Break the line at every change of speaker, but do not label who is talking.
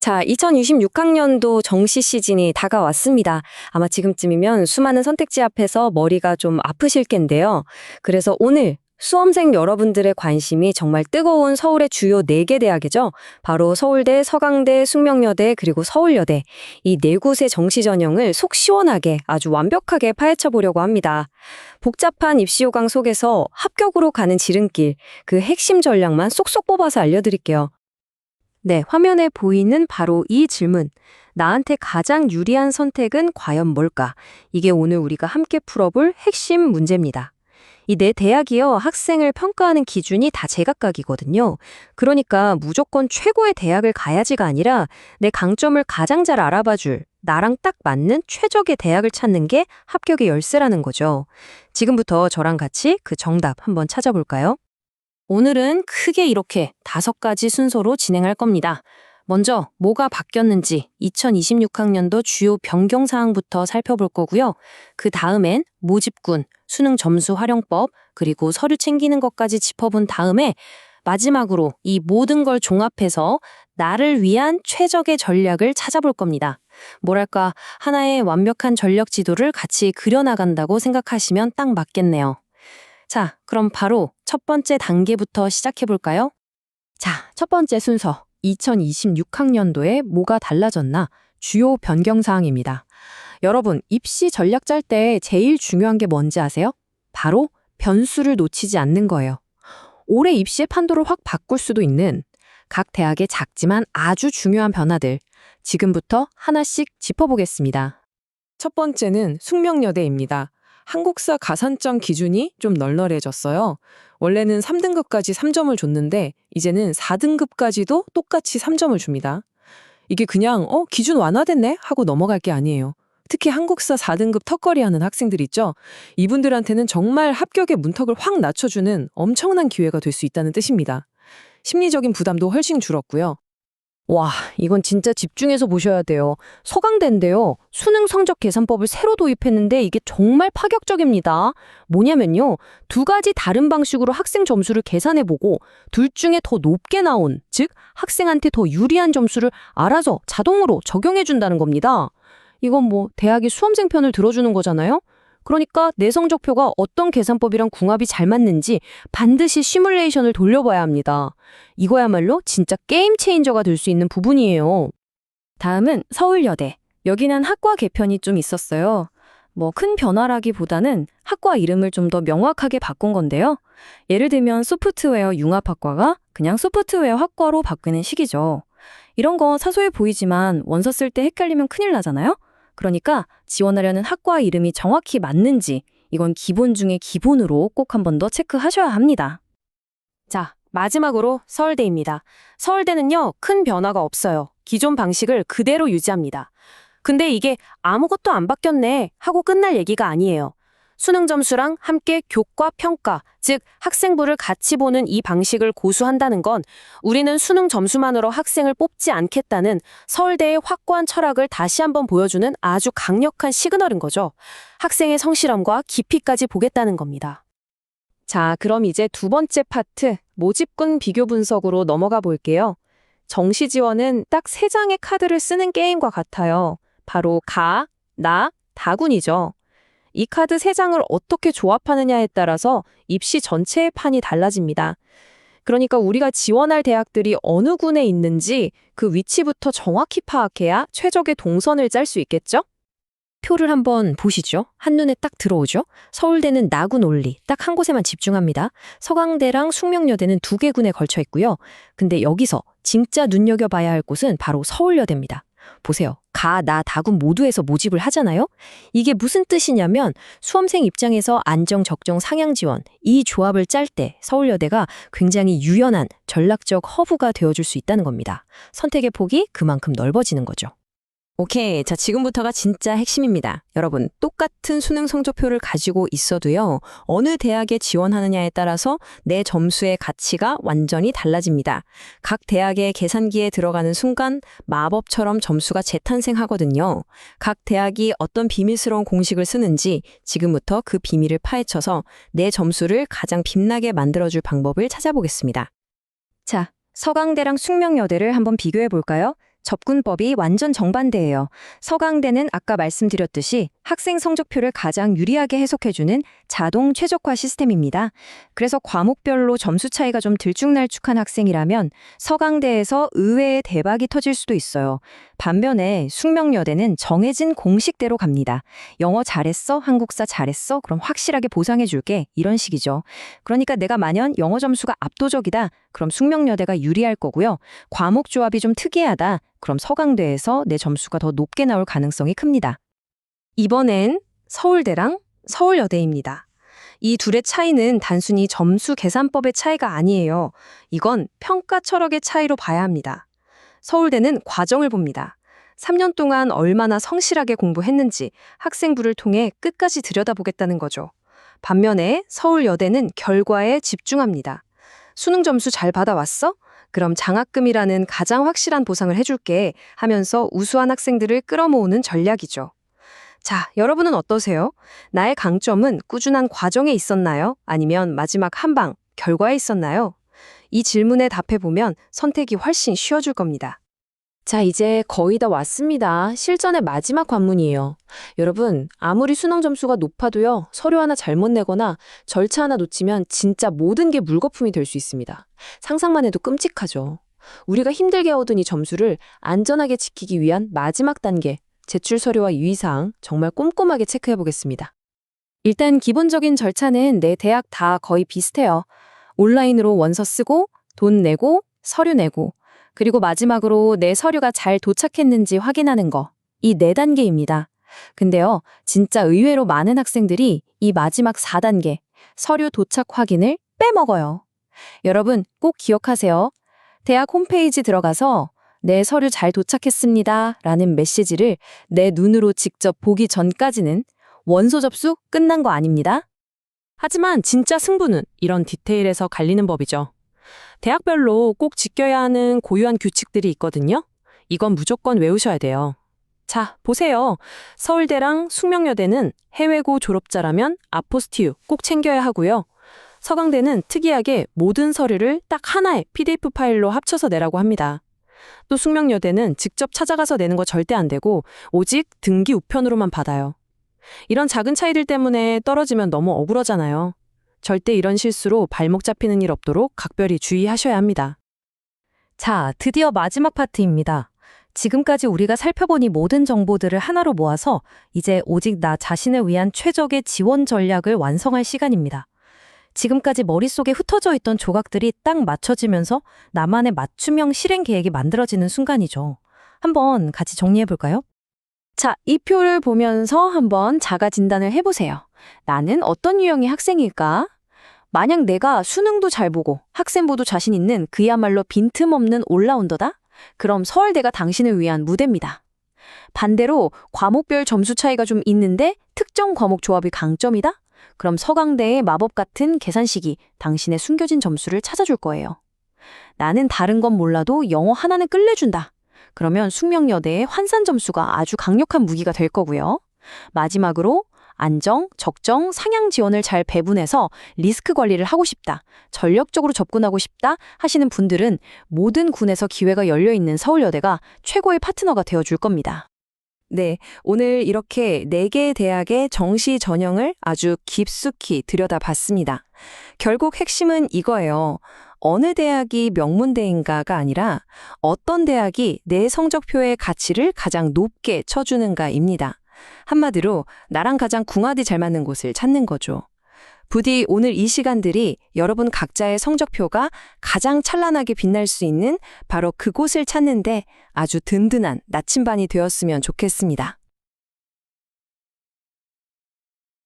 자, 2026학년도 정시 시즌이 다가왔습니다. 아마 지금쯤이면 수많은 선택지 앞에서 머리가 좀 아프실 텐데요. 그래서 오늘 수험생 여러분들의 관심이 정말 뜨거운 서울의 주요 4개 대학이죠. 바로 서울대, 서강대, 숙명여대, 그리고 서울여대. 이 네 곳의 정시 전형을 속 시원하게 아주 완벽하게 파헤쳐 보려고 합니다. 복잡한 입시 요강 속에서 합격으로 가는 지름길, 그 핵심 전략만 쏙쏙 뽑아서 알려드릴게요. 네, 화면에 보이는 바로 이 질문. 나한테 가장 유리한 선택은 과연 뭘까? 이게 오늘 우리가 함께 풀어볼 핵심 문제입니다. 이네 대학이요, 학생을 평가하는 기준이 다 제각각이거든요. 그러니까 무조건 최고의 대학을 가야지가 아니라 내 강점을 가장 잘 알아봐 줄, 나랑 딱 맞는 최적의 대학을 찾는 게 합격의 열쇠라는 거죠. 지금부터 저랑 같이 그 정답 한번 찾아볼까요? 오늘은 크게 이렇게 다섯 가지 순서로 진행할 겁니다. 먼저 뭐가 바뀌었는지 2026학년도 주요 변경 사항부터 살펴볼 거고요. 그 다음엔 모집군, 수능 점수 활용법, 그리고 서류 챙기는 것까지 짚어본 다음에 마지막으로 이 모든 걸 종합해서 나를 위한 최적의 전략을 찾아볼 겁니다. 뭐랄까, 하나의 완벽한 전력 지도를 같이 그려나간다고 생각하시면 딱 맞겠네요. 자, 그럼 바로 첫 번째 단계부터 시작해 볼까요? 자, 첫 번째 순서. 2026학년도에 뭐가 달라졌나? 주요 변경 사항입니다. 여러분, 입시 전략 짤 때 제일 중요한 게 뭔지 아세요? 바로 변수를 놓치지 않는 거예요. 올해 입시의 판도를 확 바꿀 수도 있는 각 대학의 작지만 아주 중요한 변화들. 지금부터 하나씩 짚어보겠습니다.
첫 번째는 숙명여대입니다. 한국사 가산점 기준이 좀 널널해졌어요. 원래는 3등급까지 3점을 줬는데 이제는 4등급까지도 똑같이 3점을 줍니다. 이게 그냥 어 기준 완화됐네 하고 넘어갈 게 아니에요. 특히 한국사 4등급 턱걸이 하는 학생들 있죠. 이분들한테는 정말 합격의 문턱을 확 낮춰주는 엄청난 기회가 될 수 있다는 뜻입니다. 심리적인 부담도 훨씬 줄었고요.
와, 이건 진짜 집중해서 보셔야 돼요. 서강대인데요. 수능 성적 계산법을 새로 도입했는데 이게 정말 파격적입니다. 뭐냐면요. 두 가지 다른 방식으로 학생 점수를 계산해보고 둘 중에 더 높게 나온, 즉 학생한테 더 유리한 점수를 알아서 자동으로 적용해준다는 겁니다. 이건 뭐 대학이 수험생 편을 들어주는 거잖아요. 그러니까 내 성적표가 어떤 계산법이랑 궁합이 잘 맞는지 반드시 시뮬레이션을 돌려봐야 합니다. 이거야말로 진짜 게임 체인저가 될 수 있는 부분이에요. 다음은 서울여대. 여기는 학과 개편이 좀 있었어요. 뭐 큰 변화라기보다는 학과 이름을 좀 더 명확하게 바꾼 건데요. 예를 들면 소프트웨어 융합학과가 그냥 소프트웨어 학과로 바뀌는 식이죠. 이런 거 사소해 보이지만 원서 쓸 때 헷갈리면 큰일 나잖아요? 그러니까 지원하려는 학과 이름이 정확히 맞는지 이건 기본 중에 기본으로 꼭 한 번 더 체크하셔야 합니다. 자, 마지막으로 서울대입니다. 서울대는요, 큰 변화가 없어요. 기존 방식을 그대로 유지합니다. 근데 이게 아무것도 안 바뀌었네 하고 끝날 얘기가 아니에요. 수능 점수랑 함께 교과 평가, 즉 학생부를 같이 보는 이 방식을 고수한다는 건 우리는 수능 점수만으로 학생을 뽑지 않겠다는 서울대의 확고한 철학을 다시 한번 보여주는 아주 강력한 시그널인 거죠. 학생의 성실함과 깊이까지 보겠다는 겁니다. 자, 그럼 이제 두 번째 파트, 모집군 비교 분석으로 넘어가 볼게요. 정시 지원은 딱 세 장의 카드를 쓰는 게임과 같아요. 바로 가, 나, 다군이죠. 이 카드 세 장을 어떻게 조합하느냐에 따라서 입시 전체의 판이 달라집니다. 그러니까 우리가 지원할 대학들이 어느 군에 있는지 그 위치부터 정확히 파악해야 최적의 동선을 짤 수 있겠죠? 표를 한번 보시죠. 한눈에 딱 들어오죠? 서울대는 나군 올리, 딱 한 곳에만 집중합니다. 서강대랑 숙명여대는 두 개 군에 걸쳐 있고요. 근데 여기서 진짜 눈여겨봐야 할 곳은 바로 서울여대입니다. 보세요. 가, 나, 다군 모두에서 모집을 하잖아요? 이게 무슨 뜻이냐면 수험생 입장에서 안정, 적정, 상향 지원 이 조합을 짤 때 서울여대가 굉장히 유연한 전략적 허브가 되어줄 수 있다는 겁니다. 선택의 폭이 그만큼 넓어지는 거죠. 오케이. 자, 지금부터가 진짜 핵심입니다. 여러분, 똑같은 수능 성적표를 가지고 있어도요, 어느 대학에 지원하느냐에 따라서 내 점수의 가치가 완전히 달라집니다. 각 대학의 계산기에 들어가는 순간 마법처럼 점수가 재탄생하거든요. 각 대학이 어떤 비밀스러운 공식을 쓰는지 지금부터 그 비밀을 파헤쳐서 내 점수를 가장 빛나게 만들어줄 방법을 찾아보겠습니다. 자, 서강대랑 숙명여대를 한번 비교해 볼까요? 접근법이 완전 정반대예요. 서강대는 아까 말씀드렸듯이 학생 성적표를 가장 유리하게 해석해주는 자동 최적화 시스템입니다. 그래서 과목별로 점수 차이가 좀 들쭉날쭉한 학생이라면 서강대에서 의외의 대박이 터질 수도 있어요. 반면에 숙명여대는 정해진 공식대로 갑니다. 영어 잘했어? 한국사 잘했어? 그럼 확실하게 보상해줄게. 이런 식이죠. 그러니까 내가 만약 영어 점수가 압도적이다. 그럼 숙명여대가 유리할 거고요. 과목 조합이 좀 특이하다. 그럼 서강대에서 내 점수가 더 높게 나올 가능성이 큽니다. 이번엔 서울대랑 서울여대입니다. 이 둘의 차이는 단순히 점수 계산법의 차이가 아니에요. 이건 평가 철학의 차이로 봐야 합니다. 서울대는 과정을 봅니다. 3년 동안 얼마나 성실하게 공부했는지 학생부를 통해 끝까지 들여다보겠다는 거죠. 반면에 서울여대는 결과에 집중합니다. 수능 점수 잘 받아왔어? 그럼 장학금이라는 가장 확실한 보상을 해줄게 하면서 우수한 학생들을 끌어모으는 전략이죠. 자, 여러분은 어떠세요? 나의 강점은 꾸준한 과정에 있었나요? 아니면 마지막 한 방, 결과에 있었나요? 이 질문에 답해보면 선택이 훨씬 쉬워질 겁니다. 자, 이제 거의 다 왔습니다. 실전의 마지막 관문이에요. 여러분, 아무리 수능 점수가 높아도요, 서류 하나 잘못 내거나 절차 하나 놓치면 진짜 모든 게 물거품이 될 수 있습니다. 상상만 해도 끔찍하죠. 우리가 힘들게 얻은 이 점수를 안전하게 지키기 위한 마지막 단계, 제출 서류와 유의사항 정말 꼼꼼하게 체크해 보겠습니다. 일단 기본적인 절차는 내 대학 다 거의 비슷해요. 온라인으로 원서 쓰고, 돈 내고, 서류 내고, 그리고 마지막으로 내 서류가 잘 도착했는지 확인하는 거. 이 네 단계입니다. 근데요, 진짜 의외로 많은 학생들이 이 마지막 4단계, 서류 도착 확인을 빼먹어요. 여러분 꼭 기억하세요. 대학 홈페이지 들어가서 내 서류 잘 도착했습니다. 라는 메시지를 내 눈으로 직접 보기 전까지는 원서 접수 끝난 거 아닙니다. 하지만 진짜 승부는 이런 디테일에서 갈리는 법이죠. 대학별로 꼭 지켜야 하는 고유한 규칙들이 있거든요. 이건 무조건 외우셔야 돼요. 자, 보세요. 서울대랑 숙명여대는 해외고 졸업자라면 아포스티유 꼭 챙겨야 하고요. 서강대는 특이하게 모든 서류를 딱 하나의 PDF 파일로 합쳐서 내라고 합니다. 또 숙명여대는 직접 찾아가서 내는 거 절대 안 되고 오직 등기 우편으로만 받아요. 이런 작은 차이들 때문에 떨어지면 너무 억울하잖아요. 절대 이런 실수로 발목 잡히는 일 없도록 각별히 주의하셔야 합니다. 자, 드디어 마지막 파트입니다. 지금까지 우리가 살펴본 이 모든 정보들을 하나로 모아서 이제 오직 나 자신을 위한 최적의 지원 전략을 완성할 시간입니다. 지금까지 머릿속에 흩어져 있던 조각들이 딱 맞춰지면서 나만의 맞춤형 실행 계획이 만들어지는 순간이죠. 한번 같이 정리해 볼까요? 자, 이 표를 보면서 한번 자가 진단을 해보세요. 나는 어떤 유형의 학생일까? 만약 내가 수능도 잘 보고 학생부도 자신 있는 그야말로 빈틈없는 올라운더다? 그럼 서울대가 당신을 위한 무대입니다. 반대로 과목별 점수 차이가 좀 있는데 특정 과목 조합이 강점이다? 그럼 서강대의 마법 같은 계산식이 당신의 숨겨진 점수를 찾아줄 거예요. 나는 다른 건 몰라도 영어 하나는 끝내준다. 그러면 숙명여대의 환산 점수가 아주 강력한 무기가 될 거고요. 마지막으로 안정, 적정, 상향 지원을 잘 배분해서 리스크 관리를 하고 싶다, 전력적으로 접근하고 싶다 하시는 분들은 모든 군에서 기회가 열려 있는 서울여대가 최고의 파트너가 되어 줄 겁니다. 네, 오늘 이렇게 네 개의 대학의 정시 전형을 아주 깊숙이 들여다봤습니다. 결국 핵심은 이거예요. 어느 대학이 명문대인가가 아니라 어떤 대학이 내 성적표의 가치를 가장 높게 쳐주는가입니다. 한마디로 나랑 가장 궁합이 잘 맞는 곳을 찾는 거죠. 부디 오늘 이 시간들이 여러분 각자의 성적표가 가장 찬란하게 빛날 수 있는 바로 그곳을 찾는데 아주 든든한 나침반이 되었으면 좋겠습니다.